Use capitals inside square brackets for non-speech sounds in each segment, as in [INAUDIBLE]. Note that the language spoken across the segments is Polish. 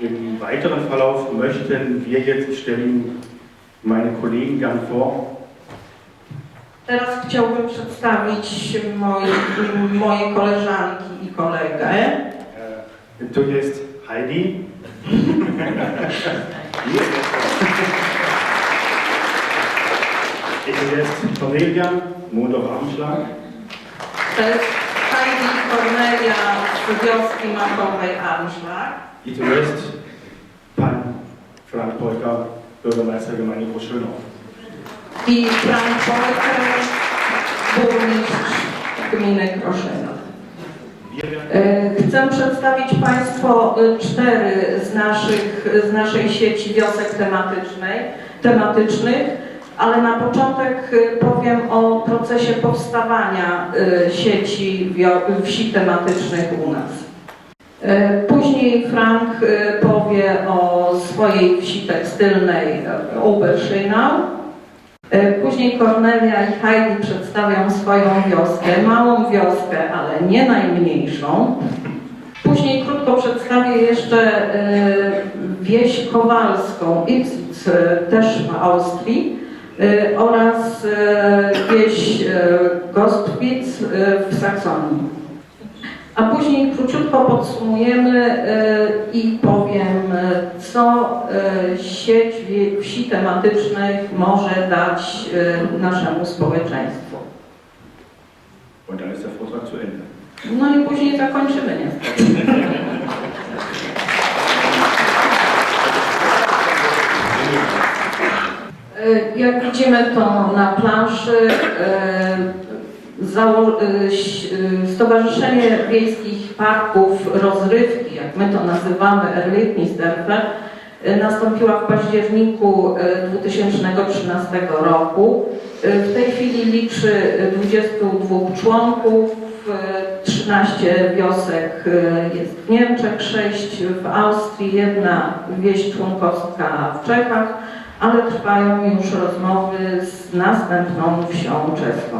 Im weiteren Verlauf möchten wir jetzt, ich stelle Ihnen meine Kollegen gern vor, Teraz chciałbym przedstawić moi, moje koleżanki i kolegę. Äh, Tu jest Heidi. Tu jest Cornelia Modow-Amschlag. To jest Heidi [LAUGHS] Kornelia z wioski Makowej Armszlak. I tu jest Pan Frank Polka, Bürgermeister Gemeinde Großschönau. I Frank Polker, burmistrz gminy E, Chcę przedstawić Państwu e, cztery z, naszych, z naszej sieci wiosek tematycznej, tematycznych, ale na początek e, powiem o procesie powstawania e, sieci wsi tematycznych u nas. E, Później Frank powie o swojej wsi tekstylnej Oberschönau. Później Kornelia i Heidi przedstawią swoją wioskę, małą wioskę, ale nie najmniejszą. Później krótko przedstawię jeszcze wieś kowalską, też w Austrii, oraz e, wieś Gostwitz e, w Saksonii. A później króciutko podsumujemy i powiem, co sieć wsi tematycznych może dać naszemu społeczeństwu. No i później zakończymy niestety. [LAUGHS] Jak widzimy to na planszy, e, e, e, Stowarzyszenie Wiejskich Parków Rozrywki, jak my to nazywamy, Erlebnisdörfer, e, nastąpiła w październiku e, 2013 roku. E, W tej chwili liczy e, 22 członków, e, 13 wiosek e, jest w Niemczech, 6 w Austrii, jedna wieś członkowska w Czechach, ale trwają już rozmowy z następną wsią czeską.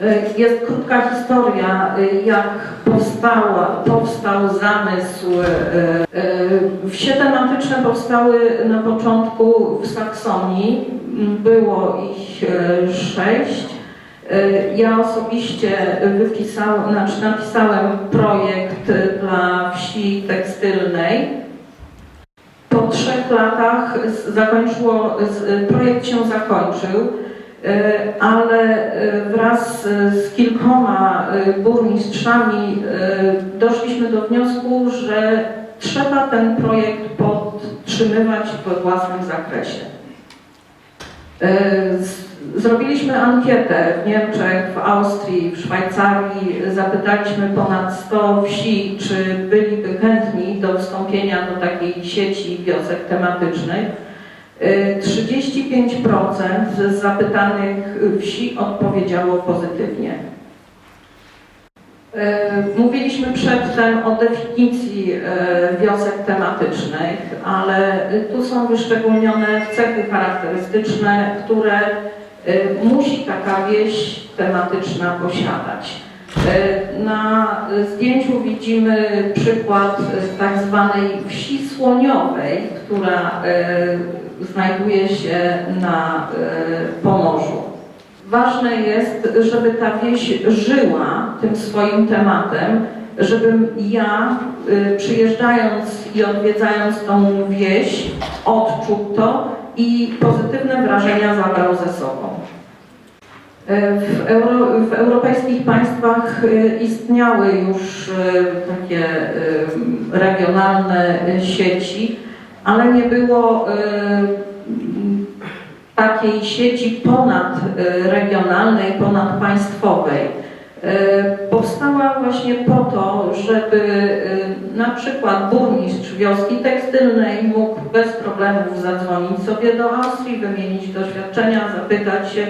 E, Jest krótka historia, e, jak powstała, powstał zamysł. e, Wsie tematyczne powstały na początku w Saksonii. Było ich sześć. Ja osobiście wypisał, znaczy napisałem projekt dla wsi tekstylnej. Po trzech latach zakończyło, projekt się zakończył. E, ale e, wraz z kilkoma e, burmistrzami doszliśmy do wniosku, że trzeba ten projekt podtrzymywać we własnym zakresie. E, Zrobiliśmy ankietę w Niemczech, w Austrii, w Szwajcarii. Zapytaliśmy ponad 100 wsi, czy byliby chętni do wstąpienia do takiej sieci wiosek tematycznych. Y, 35% z zapytanych wsi odpowiedziało pozytywnie. Y, Mówiliśmy przedtem o definicji y, wiosek tematycznych, ale tu są wyszczególnione cechy charakterystyczne, które y, musi taka wieś tematyczna posiadać. Na zdjęciu widzimy przykład tak zwanej wsi słoniowej, która znajduje się na Pomorzu. Ważne jest, żeby ta wieś żyła tym swoim tematem, żebym ja y, przyjeżdżając i odwiedzając tą wieś odczuł to i pozytywne wrażenia zabrał ze sobą. E, W, euro, w europejskich państwach e, istniały już takie regionalne sieci, ale nie było takiej sieci ponadregionalnej, ponadpaństwowej. E, Powstała właśnie po to, żeby e, na przykład burmistrz wioski tekstylnej mógł bez problemów zadzwonić sobie do Austrii, wymienić doświadczenia, zapytać się,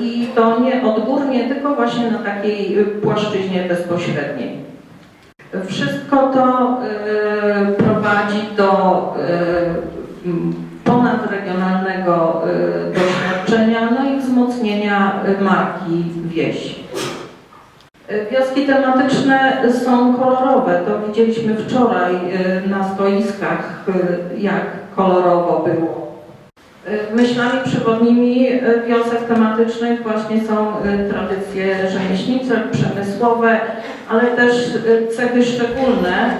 I to nie odgórnie, tylko właśnie na takiej płaszczyźnie bezpośredniej. Wszystko to prowadzi do ponadregionalnego e, doświadczenia, no i wzmocnienia marki wieś. Wioski tematyczne są kolorowe. To widzieliśmy wczoraj e, na stoiskach, jak kolorowo było. Myślami przewodnimi wiosek tematycznych właśnie są tradycje rzemieślnicze, przemysłowe, ale też cechy szczególne.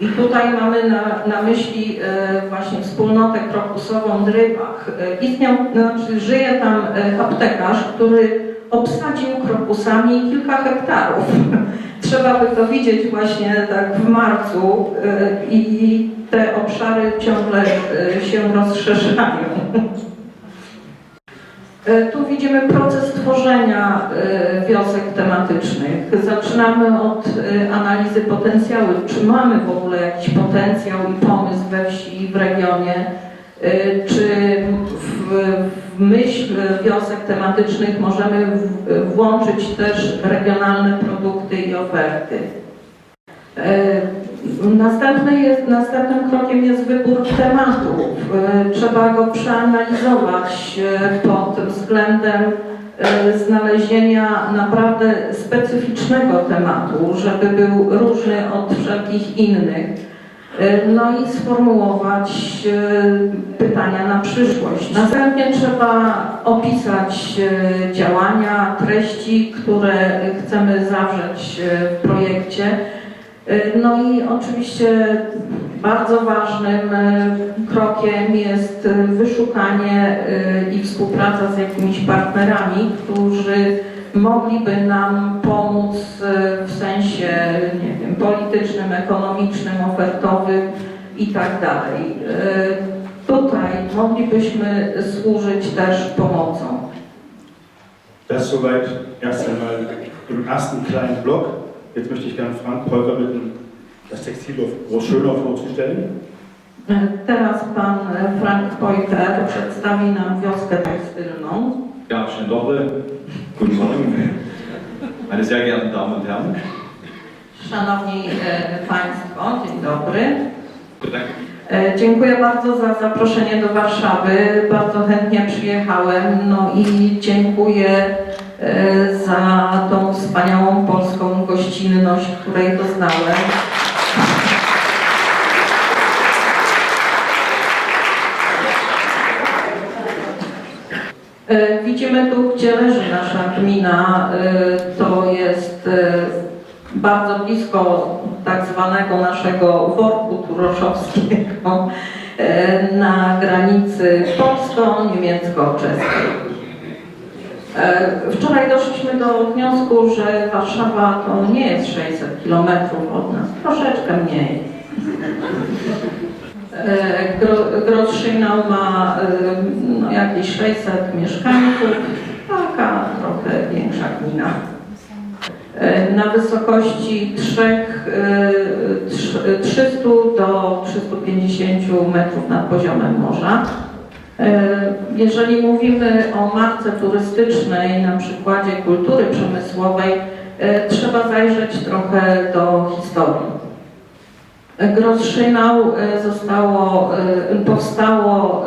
I tutaj mamy na, na myśli e, właśnie wspólnotę krokusową Drybach. E, Istniał, znaczy żyje tam e, aptekarz, który obsadził krokusami kilka hektarów. [LAUGHS] Trzeba by to widzieć właśnie tak w marcu i te obszary ciągle się rozszerzają. [LAUGHS] E, Tu widzimy proces tworzenia e, wiosek tematycznych. Zaczynamy od e, analizy potencjału. Czy mamy w ogóle jakiś potencjał i pomysł we wsi i w regionie? Czy w, w myśl wiosek tematycznych możemy włączyć też regionalne produkty i oferty? Następny jest, następnym krokiem jest wybór tematów. E, Trzeba go przeanalizować e, pod względem e, znalezienia naprawdę specyficznego tematu, żeby był różny od wszelkich innych. No i sformułować pytania na przyszłość. Następnie trzeba opisać działania, treści, które chcemy zawrzeć w projekcie. E, No i oczywiście bardzo ważnym e, krokiem jest e, wyszukanie i współpraca z jakimiś partnerami, którzy mogliby nam pomóc w sensie, nie wiem, politycznym, ekonomicznym, ofertowym i tak dalej. Tutaj moglibyśmy służyć też pomocą. Das soweit erst einmal im ersten kleinen Block. Jetzt möchte ich Herrn Frank Polker bitten, das Textildorf Großschönau vorzustellen. E, Teraz pan e, Frank Pojter przedstawi nam wioskę tekstylną. Ja, schönen Dobre. Guten Morgen, meine sehr geehrten Damen und Herren. Szanowni e, Państwo, dzień dobry. E, Dziękuję bardzo za zaproszenie do Warszawy. Bardzo chętnie przyjechałem. No i dziękuję e, za tą wspaniałą polską gościnność, której doznałem. E, Widzimy tu, gdzie leży nasza gmina. E, To jest e, bardzo blisko tak zwanego naszego worku turoszowskiego na granicy polsko-niemiecko-czeskiej. E, Wczoraj doszliśmy do wniosku, że Warszawa to nie jest 600 kilometrów od nas, troszeczkę mniej. E, Gro- Groszynał ma e, no, jakieś 600 mieszkańców, taka trochę większa gmina. Na wysokości 3, 300 do 350 metrów nad poziomem morza. E, Jeżeli mówimy o marce turystycznej na przykładzie kultury przemysłowej, e, trzeba zajrzeć trochę do historii. Groszynał e, zostało, powstało,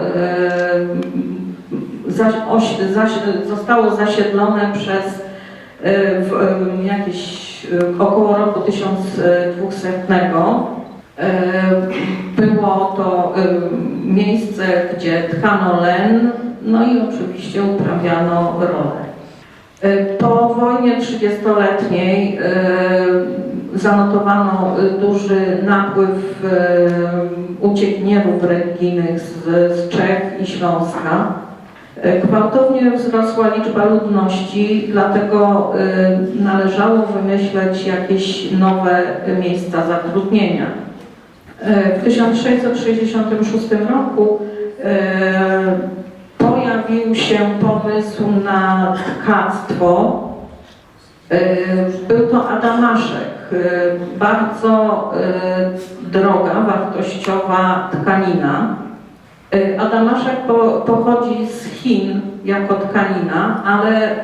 oś, zostało zasiedlone przez w, jakieś około roku 1200. Było to miejsce, gdzie tkano len, no i oczywiście uprawiano rolę. Po wojnie 30-letniej e, zanotowano duży napływ uciekinierów religijnych z, z Czech i Śląska. E, Gwałtownie wzrosła liczba ludności, dlatego należało wymyśleć jakieś nowe miejsca zatrudnienia. W 1666 roku e, pojawił się pomysł na tkactwo. E, Był to Adamaszek, e, bardzo droga, wartościowa tkanina. Adamaszek po, pochodzi z Chin jako tkanina, ale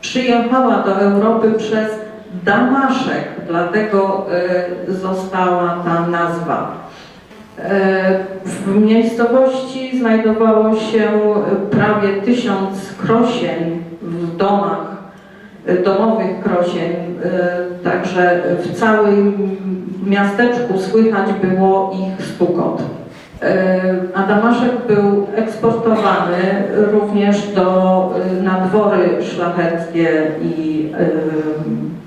przyjechała do Europy przez Damaszek, dlatego e, została ta nazwa. E, W miejscowości znajdowało się prawie tysiąc krosień w domach y, domowych krosień, y, także w całym miasteczku słychać było ich stukot. Y, A damaszek był eksportowany również do, y, na dwory szlacheckie i y,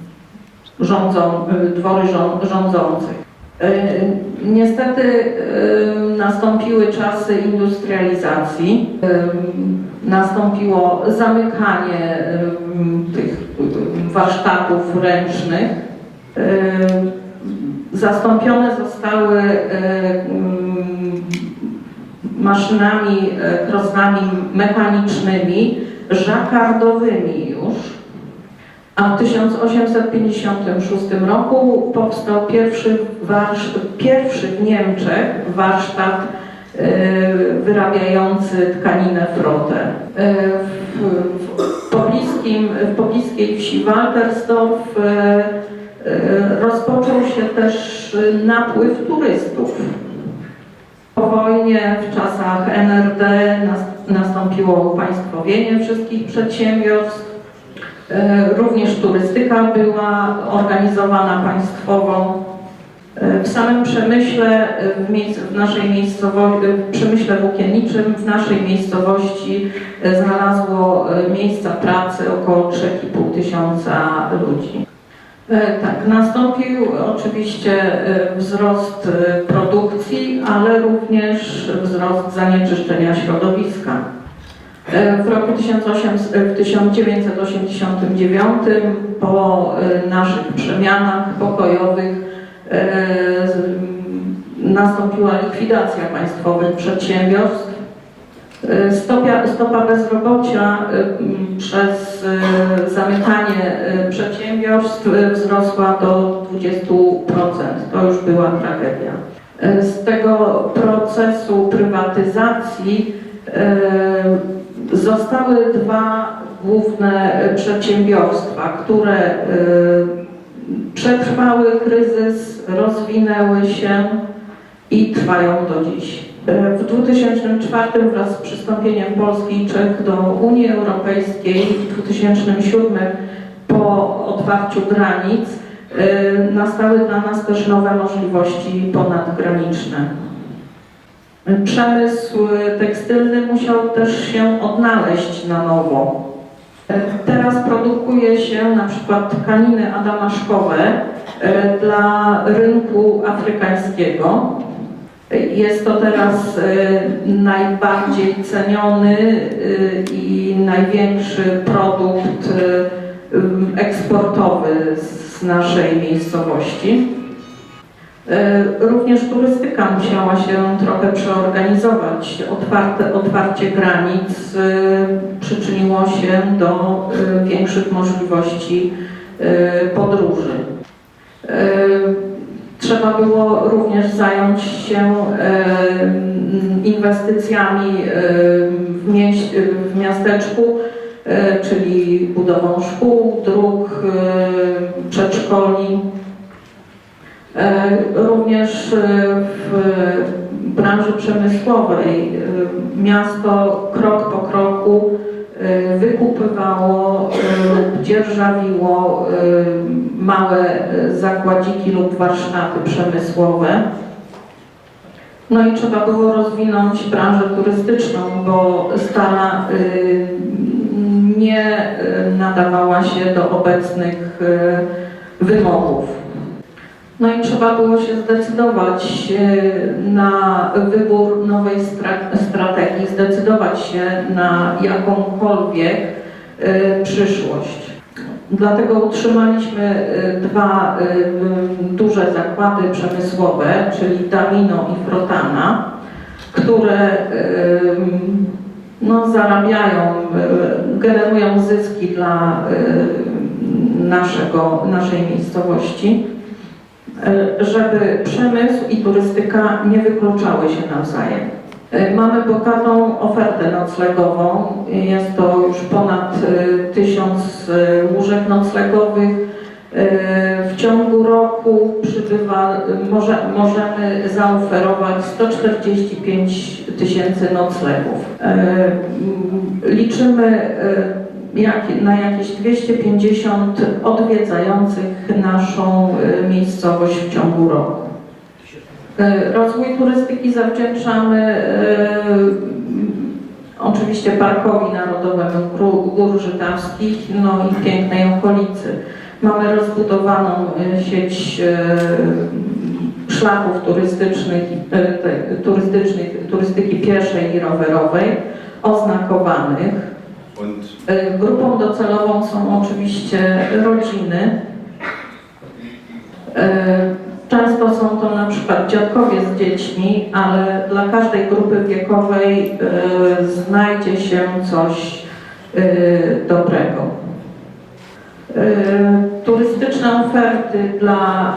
rządzą, y, dwory rzą- rządzących. Y, Niestety y, nastąpiły czasy industrializacji, nastąpiło zamykanie tych warsztatów ręcznych. Zastąpione zostały mm, maszynami kroznami mechanicznymi, żakardowymi już. A w 1856 roku powstał pierwszy, pierwszy w Niemczech warsztat y, wyrabiający tkaninę frotę. Y, w, pobliskim, w pobliskiej wsi Waltersdorf y, rozpoczął się też napływ turystów. Po wojnie, w czasach NRD nas- nastąpiło upaństwowienie wszystkich przedsiębiorstw. E, Również turystyka była organizowana państwowo. E, W samym przemyśle, e, w, miejsc, w naszej miejscowości, w przemyśle włókienniczym w naszej miejscowości znalazło miejsca pracy około 3,5 tysiąca ludzi. Tak, nastąpił oczywiście wzrost produkcji, ale również wzrost zanieczyszczenia środowiska. E, W roku 1800 w 1989 po e, naszych przemianach pokojowych e, z- m, nastąpiła likwidacja państwowych przedsiębiorstw. E, Stopia, stopa bezrobocia e, przez e, zamykanie e, przedsiębiorstw e, wzrosła do 20%. To już była tragedia. E, Z tego procesu prywatyzacji e, Zostały dwa główne e, przedsiębiorstwa, które e, przetrwały kryzys, rozwinęły się i trwają do dziś. E, W 2004 wraz z przystąpieniem Polski i Czech do Unii Europejskiej, w 2007 po otwarciu granic nastały dla nas też nowe możliwości ponadgraniczne. Przemysł tekstylny musiał też się odnaleźć na nowo. Teraz produkuje się na przykład tkaniny adamaszkowe e, dla rynku afrykańskiego. Jest to teraz e, najbardziej ceniony e, i największy produkt e, eksportowy z naszej miejscowości. E, Również turystyka musiała się trochę przeorganizować. Otwarte, otwarcie granic e, przyczyniło się do e, większych możliwości podróży. Trzeba było również zająć się inwestycjami w, miasteczku, czyli budową szkół, dróg, przedszkoli. E, Również e, w branży przemysłowej e, miasto krok po kroku wykupywało lub dzierżawiło małe zakładziki lub warsztaty przemysłowe. No i trzeba było rozwinąć branżę turystyczną, bo stara nie nadawała się do obecnych wymogów. No i trzeba było się zdecydować e, na wybór nowej stra- strategii, zdecydować się na jakąkolwiek e, przyszłość. Dlatego utrzymaliśmy e, dwa duże zakłady przemysłowe, czyli Damino i Frotana, które no, zarabiają, generują zyski dla naszego, naszej miejscowości. E, żeby przemysł i turystyka nie wykluczały się nawzajem. E, Mamy bogatą ofertę noclegową. Jest to już ponad e, tysiąc łóżek noclegowych. W ciągu roku przybywa, może, możemy zaoferować 145 tysięcy noclegów. Liczymy jak, na jakieś 250 odwiedzających naszą y, miejscowość w ciągu roku. Y, Rozwój turystyki zawdzięczamy y, oczywiście Parkowi Narodowemu Gór Żytawskich, no i pięknej okolicy. Mamy rozbudowaną sieć szlaków turystycznych, turystycznych, turystyki pieszej i rowerowej, oznakowanych. Y, Grupą docelową są oczywiście rodziny. Y, Często są to na przykład dziadkowie z dziećmi, ale dla każdej grupy wiekowej y, znajdzie się coś dobrego. Turystyczne oferty dla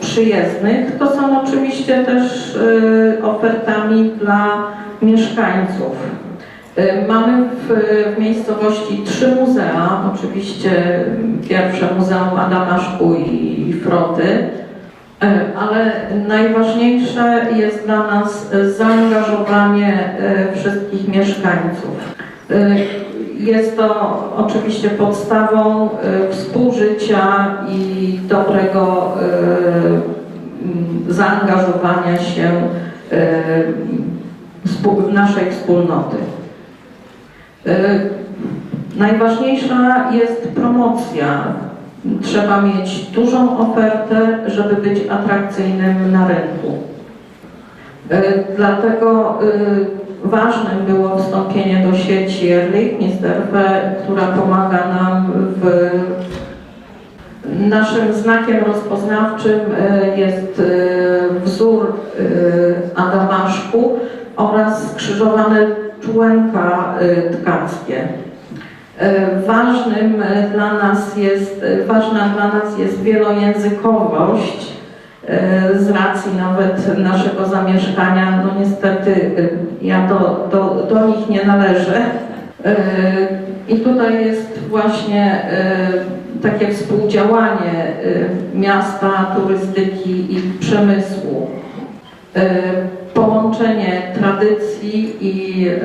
przyjezdnych to są oczywiście też ofertami dla mieszkańców. Y, Mamy w, w miejscowości trzy muzea, oczywiście pierwsze Muzeum Adama Szku i Froty, y, ale najważniejsze jest dla nas zaangażowanie y, wszystkich mieszkańców. Jest to oczywiście podstawą współżycia i dobrego zaangażowania się naszej wspólnoty. Y, Najważniejsza jest promocja. Trzeba mieć dużą ofertę, żeby być atrakcyjnym na rynku. Y, Dlatego y, ważnym było wstąpienie do sieci Erlichnisterfe, która pomaga nam w Naszym znakiem rozpoznawczym jest wzór Adamaszku oraz skrzyżowane człenka y, tkackie. Y, Ważnym y, dla nas jest, ważna dla nas jest wielojęzykowość z racji nawet naszego zamieszkania. No niestety ja do, do, do nich nie należę. I tutaj jest właśnie takie współdziałanie miasta, turystyki i przemysłu. Połączenie tradycji i y,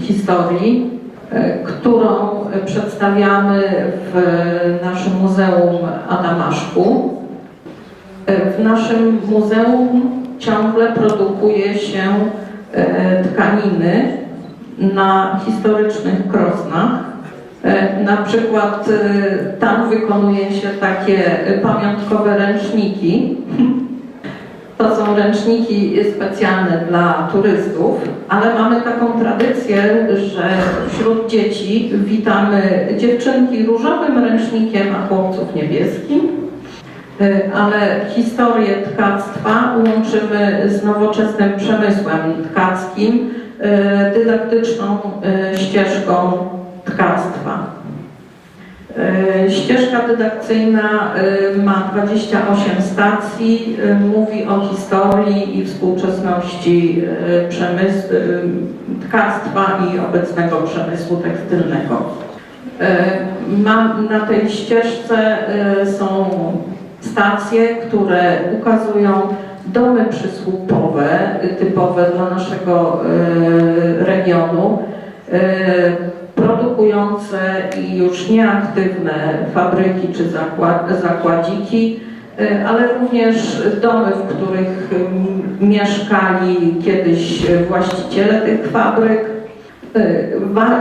historii, y, którą przedstawiamy w naszym Muzeum Adamaszku. W naszym muzeum ciągle produkuje się tkaniny na historycznych krosnach. E, Na przykład e, tam wykonuje się takie e, pamiątkowe ręczniki. [LAUGHS] To są ręczniki specjalne dla turystów, ale mamy taką tradycję, że wśród dzieci witamy dziewczynki różowym ręcznikiem, a chłopców niebieskim. E, Ale historię tkactwa łączymy z nowoczesnym przemysłem tkackim, e, dydaktyczną e, ścieżką tkactwa. E, Ścieżka dydakcyjna e, ma 28 stacji, e, mówi o historii i współczesności przemysłu, tkactwa i obecnego przemysłu tekstylnego. Na tej ścieżce są stacje, które ukazują domy przysłupowe, typowe dla naszego regionu, produkujące i już nieaktywne fabryki czy zakład, zakładziki, e, ale również domy, w których m, mieszkali kiedyś właściciele tych fabryk.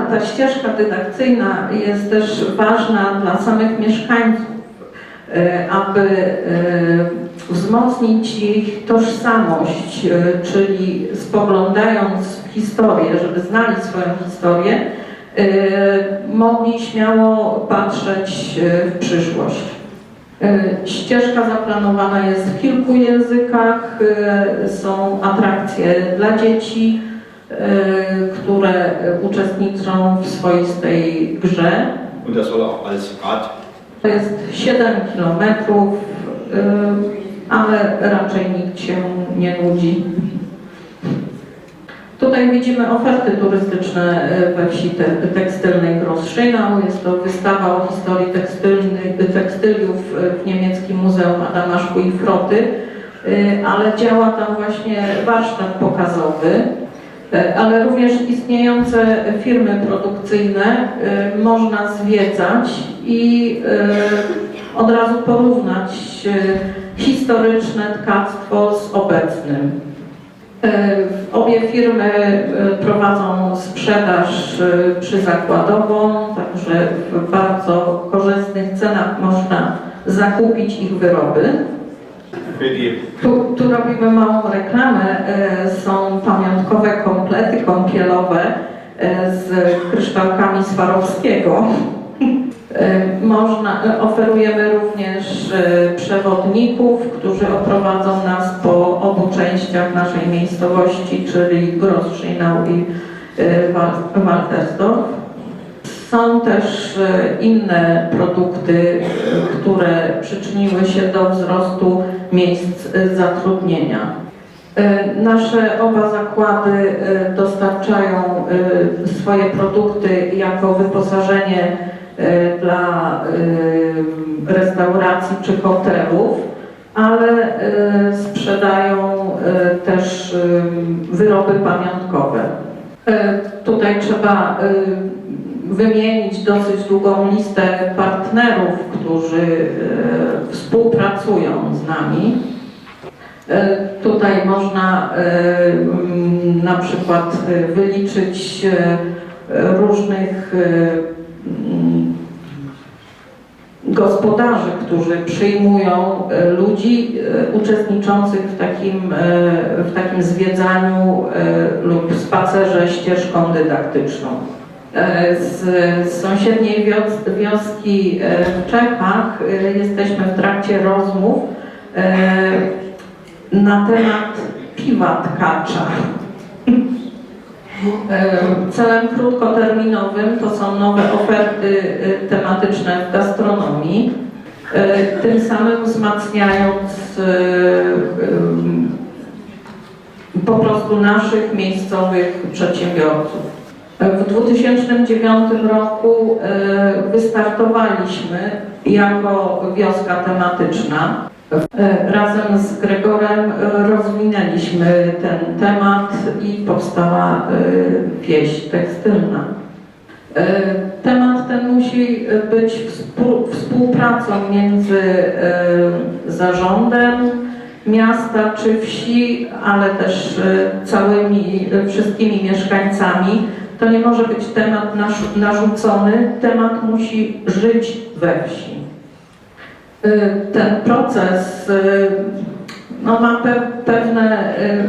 Ta ścieżka dydakcyjna jest też ważna dla samych mieszkańców, aby e, wzmocnić ich tożsamość, e, czyli spoglądając w historię, żeby znali swoją historię, e, mogli śmiało patrzeć e, w przyszłość. E, Ścieżka zaplanowana jest w kilku językach, e, są atrakcje dla dzieci, e, które uczestniczą w swoistej grze. Und das soll auch To jest 7 kilometrów, y, ale raczej nikt się nie nudzi. Tutaj widzimy oferty turystyczne y, we wsi te- tekstylnej Großschynau. Jest to wystawa o historii tekstylnych, tekstyliów y, w niemieckim Muzeum Adama Szku i Froty, ale działa tam właśnie warsztat pokazowy. E, ale również istniejące firmy produkcyjne e, można zwiedzać i e, od razu porównać historyczne tkactwo z obecnym. Obie firmy prowadzą sprzedaż przyzakładową, także w bardzo korzystnych cenach można zakupić ich wyroby. Tu, tu robimy małą reklamę. E, Są pamiątkowe komplety kąpielowe e, z kryształkami Swarowskiego. E, Można, oferujemy również przewodników, którzy oprowadzą nas po obu częściach naszej miejscowości, czyli Großschynau i Wal- Waltersdorf. Są też e, inne produkty, e, które przyczyniły się do wzrostu miejsc e, zatrudnienia. Nasze oba zakłady dostarczają swoje produkty jako wyposażenie dla restauracji czy hotelów, ale sprzedają też wyroby pamiątkowe. Tutaj trzeba wymienić dosyć długą listę partnerów, którzy e, współpracują z nami. E, Tutaj można e, na przykład wyliczyć różnych gospodarzy, którzy przyjmują ludzi uczestniczących w takim, w takim zwiedzaniu lub spacerze ścieżką dydaktyczną. E, Z sąsiedniej wios- wioski e, w Czechach e, jesteśmy w trakcie rozmów na temat piwa tkacza. Celem krótkoterminowym to są nowe oferty tematyczne w gastronomii, tym samym wzmacniając po prostu naszych miejscowych przedsiębiorców. W 2009 roku e, wystartowaliśmy jako wioska tematyczna. E, Razem z Gregorem e, rozwinęliśmy ten temat i powstała wieś tekstylna. Temat ten musi być współ- współpracą między zarządem miasta czy wsi, ale też całymi, wszystkimi mieszkańcami. To nie może być temat narzucony, temat musi żyć we wsi. Y, ten proces y, no, ma pe pewne y,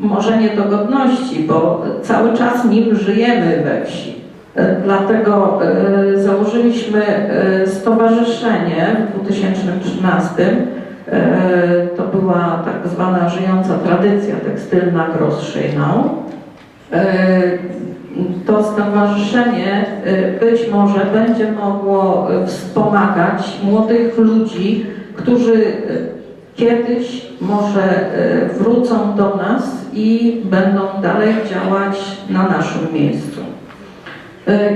może niedogodności, bo cały czas nim żyjemy we wsi. Dlatego założyliśmy stowarzyszenie w 2013. Y, To była tak zwana żyjąca tradycja tekstylna Großschynau. To stowarzyszenie y, być może będzie mogło y, wspomagać młodych ludzi, którzy y, kiedyś może wrócą do nas i będą dalej działać na naszym miejscu.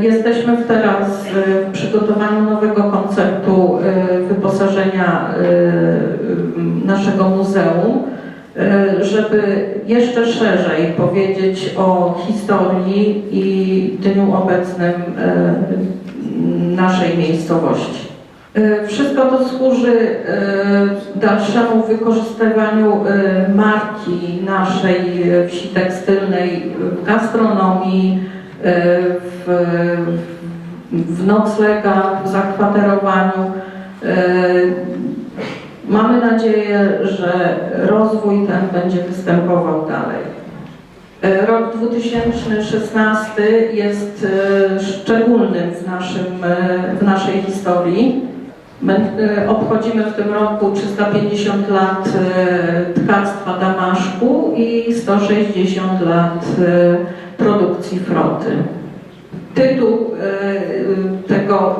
Jesteśmy teraz w przygotowaniu nowego konceptu wyposażenia naszego muzeum, żeby jeszcze szerzej powiedzieć o historii i dniu obecnym y, naszej miejscowości. Y, Wszystko to służy dalszemu wykorzystywaniu marki naszej wsi tekstylnej w gastronomii, w, w noclegach, w zakwaterowaniu. Mamy nadzieję, że rozwój ten będzie występował dalej. Y, Rok 2016 jest y, szczególnym w, naszym, y, w naszej historii. My obchodzimy w tym roku 350 lat tkactwa damaszku i 160 lat produkcji froty. Tytuł tego,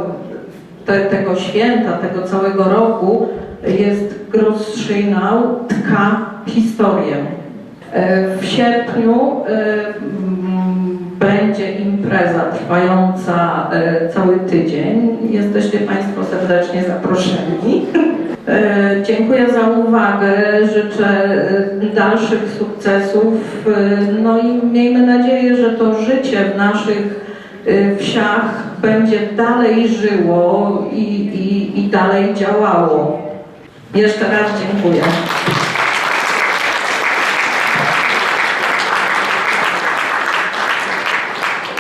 te, tego święta, tego całego roku jest Großschynau tka historię. Y, W sierpniu mm, będzie impreza trwająca y, cały tydzień. Jesteście Państwo serdecznie zaproszeni. E, Dziękuję za uwagę, życzę e, dalszych sukcesów, e, no i miejmy nadzieję, że to życie w naszych e, wsiach będzie dalej żyło i, i, i dalej działało. Jeszcze raz dziękuję.